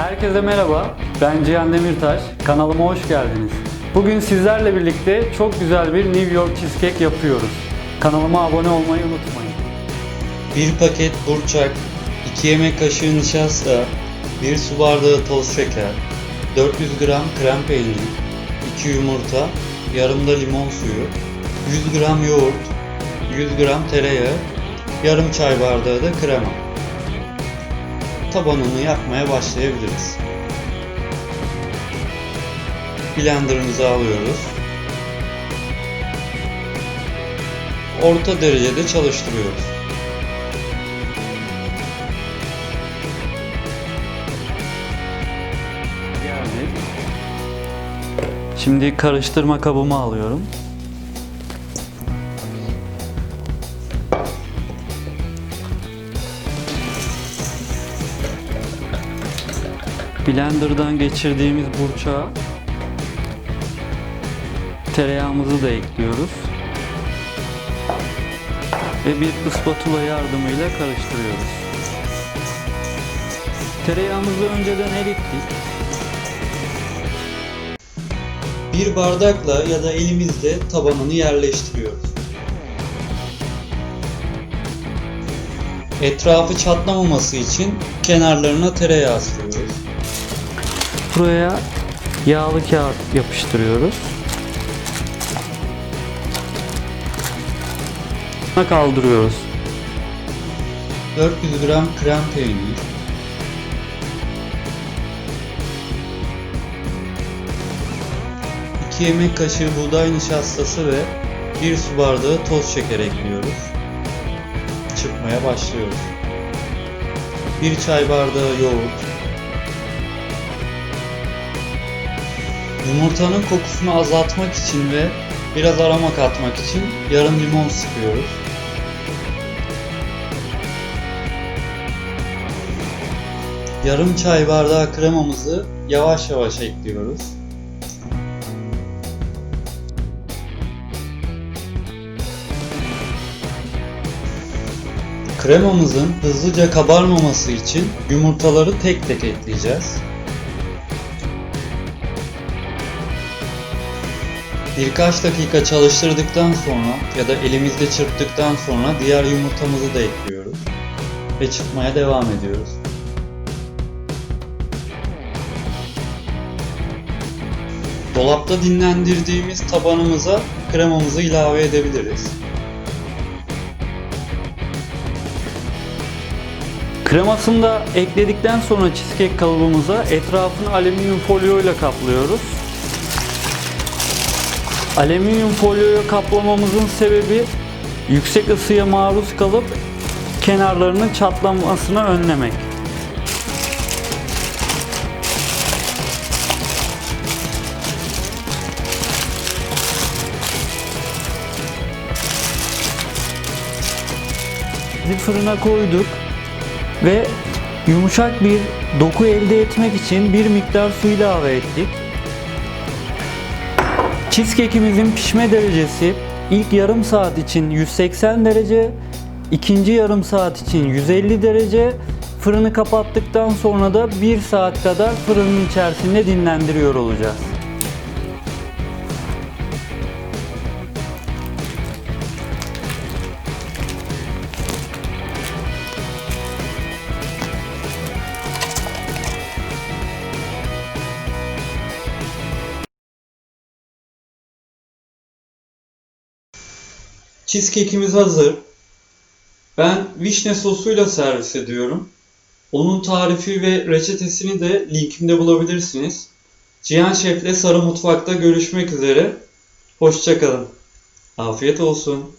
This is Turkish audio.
Herkese merhaba, ben Cihan Demirtaş. Kanalıma hoş geldiniz. Bugün sizlerle birlikte çok güzel bir New York cheesecake yapıyoruz. Kanalıma abone olmayı unutmayın. 1 paket burçak, 2 yemek kaşığı nişasta, 1 su bardağı toz şeker, 400 gram krem peynir, 2 yumurta, yarım da limon suyu, 100 gram yoğurt, 100 gram tereyağı, yarım çay bardağı da krema. Tabanını yapmaya başlayabiliriz. Blenderımızı alıyoruz. Orta derecede çalıştırıyoruz. Şimdi karıştırma kabımı alıyorum. Blender'dan geçirdiğimiz burçağa tereyağımızı da ekliyoruz. Ve bir ıspatula yardımıyla karıştırıyoruz. Tereyağımızı önceden erittik. Bir bardakla ya da elimizle tabanını yerleştiriyoruz. Etrafı çatlamaması için kenarlarına tereyağı sürüyoruz. Buraya yağlı kağıt yapıştırıyoruz. kaldırıyoruz. 400 gram krem peynir, iki yemek kaşığı buğday nişastası ve 1 su bardağı toz şeker ekliyoruz. Çırpmaya başlıyoruz. 1 çay bardağı yoğurt, Yumurtanın kokusunu azaltmak için ve biraz aroma katmak için yarım limon sıkıyoruz. Yarım çay bardağı kremamızı yavaş yavaş ekliyoruz. Kremamızın hızlıca kabarmaması için yumurtaları tek tek ekleyeceğiz. Birkaç dakika çalıştırdıktan sonra ya da elimizde çırptıktan sonra diğer yumurtamızı da ekliyoruz ve çırpmaya devam ediyoruz. Dolapta dinlendirdiğimiz tabanımıza kremamızı ilave edebiliriz. Kremasını da ekledikten sonra cheesecake kalıbımıza etrafını alüminyum folyo ile kaplıyoruz. Alüminyum folyoyu kaplamamızın sebebi yüksek ısıya maruz kalıp kenarlarının çatlamasını önlemek. Fırına koyduk ve yumuşak bir doku elde etmek için bir miktar su ilave ettik. Cheesecake'imizin pişme derecesi ilk yarım saat için 180 derece, ikinci yarım saat için 150 derece, fırını kapattıktan sonra da 1 saat kadar fırının içerisinde dinlendiriyor olacağız. Cheesecake'imiz hazır. Ben vişne sosuyla servis ediyorum. Onun tarifi ve reçetesini de linkimde bulabilirsiniz. Cihan Şef'le Sarı Mutfak'ta görüşmek üzere. Hoşçakalın. Afiyet olsun.